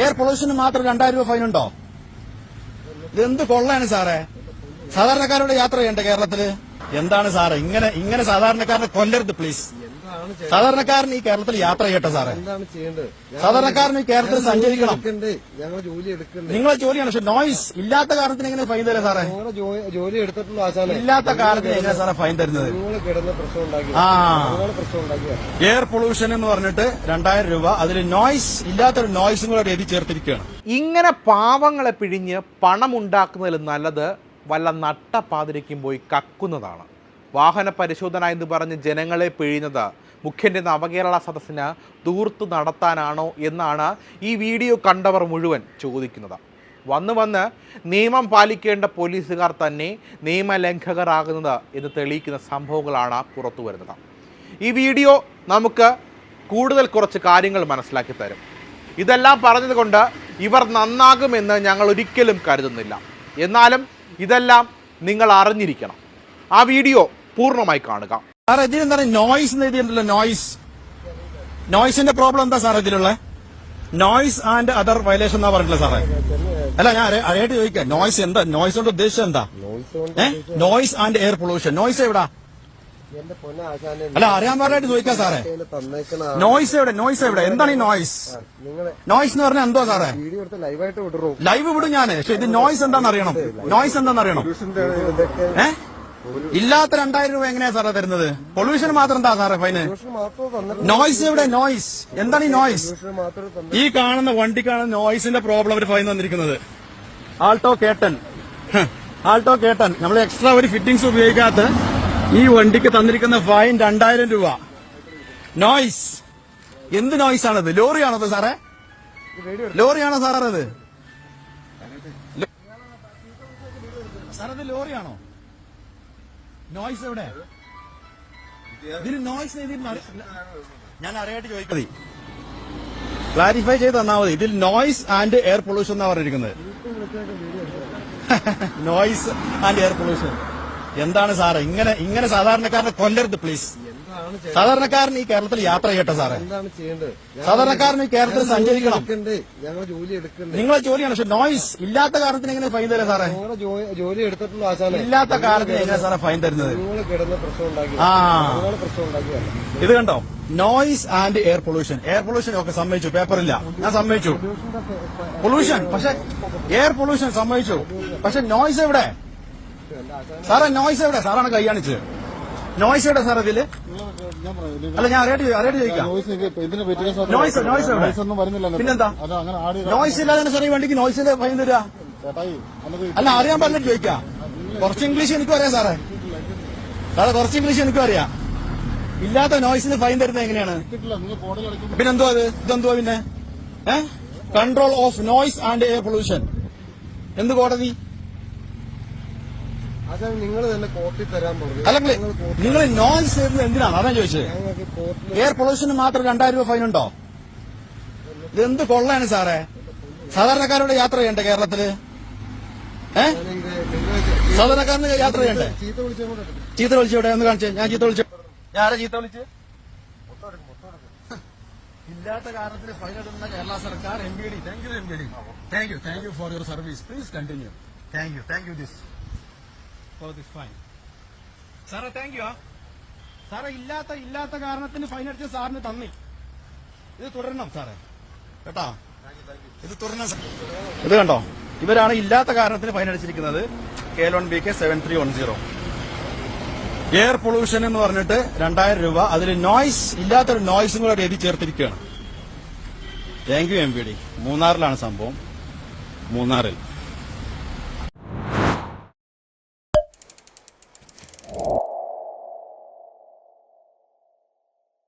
Air പൊല്യൂഷന് മാത്രം രണ്ടായിരം രൂപ ഫൈൻ ഉണ്ടോ? ഇതെന്ത് കൊള്ളാണ് സാറേ? സാധാരണക്കാരോട് യാത്ര ചെയ്യണ്ടേ കേരളത്തിൽ? എന്താണ് സാറേ? ഇങ്ങനെ ഇങ്ങനെ സാധാരണക്കാരനെ കൊല്ലരുത് പ്ലീസ്? സാധാരണക്കാരൻ ഈ കേരളത്തിൽ യാത്ര ചെയ്യട്ടെ സാറേ. എന്താണ് ചെയ്യേണ്ടത്? സാധാരണക്കാരൻ ഈ കേരളത്തിൽ സഞ്ചരിക്കണം. ഞങ്ങൾ ജോലി എടുക്കണ്ടേ? നിങ്ങളെ ജോലിയാണ് പക്ഷെ നോയിസ് ഇല്ലാത്ത കാരണത്തിന് എങ്ങനെ ഫൈൻ തരാം സാറേ? ജോലി എടുത്തിട്ടുള്ള ആശാനെ. ഇല്ലാത്ത കാരണത്തിന് എങ്ങനെ സാറേ ഫൈൻ തരുന്നത്? നിങ്ങൾ കിടന്ന് പ്രശ്നം ഉണ്ടാക്കി. ആ. പ്രശ്നം ഉണ്ടാക്കിയ എയർ പൊല്യൂഷൻ എന്ന് പറഞ്ഞിട്ട് രണ്ടായിരം രൂപ അതിൽ നോയിസ് ഇല്ലാത്തൊരു നോയ്സും കൂടെ എഴുതി ചേർത്തിരിക്കുകയാണ്. ഇങ്ങനെ പാവങ്ങളെ പിഴിഞ്ഞ് പണം പണമുണ്ടാക്കുന്നതിൽ നല്ലത് വല്ല നട്ടപ്പാതിരിക്കും പോയി കക്കുന്നതാണ്. വാഹന പരിശോധന എന്ന് പറഞ്ഞ് ജനങ്ങളെ പിഴിഞ്ഞത് മുഖ്യന്റെ നവകേരള സദസ്സിന് ദൂർത്ത് നടത്താനാണോ എന്നാണ് ഈ വീഡിയോ കണ്ടവർ മുഴുവൻ ചോദിക്കുന്നത്. വന്ന് വന്ന് നിയമം പാലിക്കേണ്ട പോലീസുകാർ തന്നെ നിയമലംഘകരാകുന്നത് എന്ന് തെളിയിക്കുന്ന സംഭവങ്ങളാണ് പുറത്തു വരുന്നത്. ഈ വീഡിയോ നമുക്ക് കൂടുതൽ കുറച്ച് കാര്യങ്ങൾ മനസ്സിലാക്കി തരും. ഇതെല്ലാം പറഞ്ഞതുകൊണ്ട് ഇവർ നന്നാകുമെന്ന് ഞങ്ങൾ ഒരിക്കലും കരുതുന്നില്ല. എന്നാലും ഇതെല്ലാം നിങ്ങൾ അറിഞ്ഞിരിക്കണം. ആ വീഡിയോ പൂർണമായി കാണുക. സാറേ ഇതിനെന്താണ് നോയ്സ് എന്ന് എഴുതിയിട്ടുണ്ടല്ലോ നോയിസ് നോയിസിന്റെ പ്രോബ്ലം എന്താ സാറേ ഇതിലുള്ള? നോയിസ് ആൻഡ് അതർ വയലേഷൻ എന്നാ പറഞ്ഞിട്ടില്ല സാറേ. അല്ല ഞാൻ അറിയ- അറിയായിട്ട് ചോദിക്കാം. നോയിസ് എന്താ? നോയ്സ് കൊണ്ട് ഉദ്ദേശിച്ചത് എന്താ? Noise and air pollution noise എവിടാ? അല്ല അറിയാൻ പാടായിട്ട് ചോദിക്കാം സാറേ. നോയിസ് എവിടെ? നോയ്സ് എവിടെ? എന്താണ് ഈ നോയിസ് നോയ്സ് എന്ന് പറഞ്ഞാൽ എന്തോ സാറേ? ലൈവ് വിടും ഞാൻ പക്ഷെ ഇത് നോയിസ് എന്താണെന്ന് അറിയണം. നോയിസ് എന്താണെന്ന് അറിയണം. ഇതൊക്കെ ഏ? ഇല്ലാത്ത രണ്ടായിരം രൂപ എങ്ങനെയാ സാറേ തരുന്നത്? പൊല്യൂഷൻ മാത്രം എന്താ സാറേ ഫൈന് നോയ്സ് എവിടെ നോയ്സ് എന്താണ് ഈ നോയ്സ് ഈ കാണുന്ന വണ്ടിക്കാണ് നോയ്സിന്റെ പ്രോബ്ലം ഒരു ഫൈൻ തന്നിരിക്കുന്നത് Alto K ten Alto K ten നമ്മൾ എക്സ്ട്രാ ഒരു ഫിറ്റിംഗ്സ് ഉപയോഗിക്കാത്ത ഈ വണ്ടിക്ക് തന്നിരിക്കുന്ന ഫൈൻ രണ്ടായിരം രൂപ. നോയ്സ് എന്ത് നോയ്സ് ആണത്? ലോറിയാണത് സാറേ? ലോറിയാണോ സാറേ അത്? സാറത് ലോറിയാണോ? നോയ്സ് എവിടെ? ഇതിന് നോയ്സ് ഞാൻ അറിയായിട്ട് ചോദിക്കുന്നത് ക്ലാരിഫൈ ചെയ്ത് തന്നാൽ മതി. ഇതിൽ നോയ്സ് ആൻഡ് എയർ പൊല്യൂഷൻ എന്നാ പറഞ്ഞിരിക്കുന്നത്. നോയ്സ് ആൻഡ് എയർ പൊല്യൂഷൻ എന്താണ് സാറേ? ഇങ്ങനെ ഇങ്ങനെ സാധാരണക്കാരനെ കൊല്ലരുത് പ്ലീസ്? സാധാരണക്കാരൻ ഈ കേരളത്തിൽ യാത്ര ചെയ്യട്ടെ സാറേ. സാധാരണക്കാരൻ ഈ കേരളത്തിൽ സഞ്ചരിക്കണം. നിങ്ങളെ ജോലിയാണ്. പക്ഷെ നോയിസ് ഇല്ലാത്ത കാരണത്തിന് എങ്ങനെ ഫൈൻ തരാം സാറേ? ജോലി എടുത്തിട്ടുള്ള ഇല്ലാത്ത കാരണത്തിന് എങ്ങനെ സാറേ ഫൈൻ തരുന്നത്? ആ. ഇത് കണ്ടോ? Noise and air pollution air pollution ഒക്കെ സമ്മതിച്ചു. പേപ്പറില്ല ഞാൻ സമ്മതിച്ചു. പൊല്യൂഷൻ പക്ഷെ എയർ പൊല്യൂഷൻ സമ്മതിച്ചു. പക്ഷെ നോയിസ് എവിടെ? സാറേ നോയ്സ് എവിടെ? സാറാണ് കൈ കാണിച്ചത്. നോയ്സ് എവിടെ സാർ ഇതിൽ? അല്ല ഞാൻ നോയ്സ് പിന്നെന്താ? ഇല്ലാതെ സാറേ വണ്ടിക്ക് നോയ്സ് ഫൈൻ തരിക അല്ല അറിയാൻ പറഞ്ഞിട്ട് ചോദിക്കാം. കുറച്ച് ഇംഗ്ലീഷ് എനിക്കും അറിയാം സാറേ. സാറേ കുറച്ച് ഇംഗ്ലീഷ് എനിക്കും അറിയാം. ഇല്ലാത്ത നോയ്സിന് ഫൈൻ തരുന്നത് എങ്ങനെയാണ്? പിന്നെന്തോ അത് ഇതെന്തോ പിന്നെ? Control of noise and air pollution എന്ത് കോടതി? നിങ്ങൾ തന്നെ കോർട്ടിൽ തരാൻ പറഞ്ഞു. അല്ലെങ്കിൽ നിങ്ങൾ നോയിസ് തരുന്നത് എന്തിനാണ്? അതാ ചോദിച്ചത്. എയർ പൊള്യൂഷന് മാത്രം രണ്ടായിരം രൂപ ഫൈൻ ഉണ്ടോ? ഇതെന്ത് കൊള്ളാണ് സാറേ? സാധാരണക്കാരോട് യാത്ര ചെയ്യണ്ടേ കേരളത്തിൽ? ഏ? സാധാരണക്കാരന് യാത്ര ചെയ്യണ്ടേ? ചീത്ത വിളിച്ചുകൊണ്ട് വിളിച്ചു ഇവിടെ ഒന്ന് കാണിച്ചേ ഞാൻ ചീത്ത വിളിച്ചു ഞാൻ ആരാ ചീത്ത വിളിച്ച്? ഇല്ലാത്ത കാരണത്തിന് ഫൈൻ ഇടുന്ന കേരള സർക്കാർ M B D thank you M B D thank you thank you for your service please continue thank you thank you this for this fine സാറേ താങ്ക് യു സാറേ ഇല്ലാത്ത ഇല്ലാത്ത കാരണത്തിന് ഫൈൻ അടിച്ച് സാറിന് തന്നി ഇത് തുടരണം സാറേ കേട്ടാ? ഇത് തുടരണം. ഇത് കണ്ടോ? ഇവരാണ് ഇല്ലാത്ത കാരണത്തിന് fine അടിച്ചിരിക്കുന്നത്. K L B K seven three one zero air pollution എന്ന് പറഞ്ഞിട്ട് രണ്ടായിരം രൂപ. അതിൽ നോയ്സ് ഇല്ലാത്തൊരു നോയ്സും കൂടെ എഴുതി ചേർത്തിരിക്കുകയാണ്. Thank you M P D മൂന്നാറിലാണ് സംഭവം. മൂന്നാറിൽ.